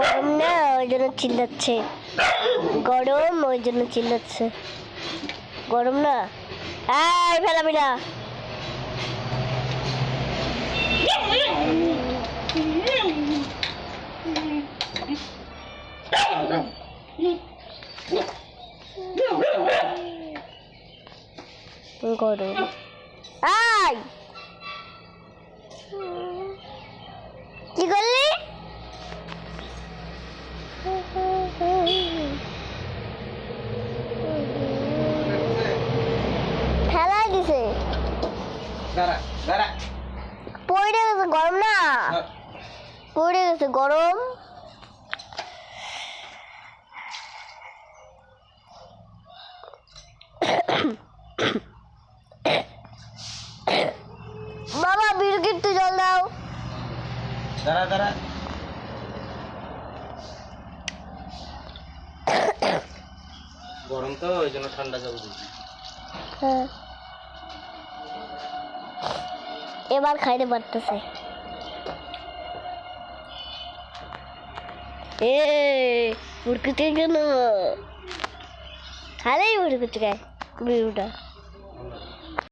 গরম না, ওই জন্য চিল্লাচ্ছে। গরম, ওই জন্য চিল্লাচ্ছে। গরম না? এই ফেলাবি না গরম। আই কি করলি? ফেলাই দিছে। পড়ে গেছে গরম না? পড়ে গেছে গরম। বাবা বিরকিট জল দাও। দাঁড়া দাঁড়া। গরম তো ওই জন্য ঠান্ডা জল দিচ্ছি হ্যাঁ। এবার খাইতে পারতেছে। এ বুড়কুতে কেন খালেই বুড়কুতে খায় বিউটা।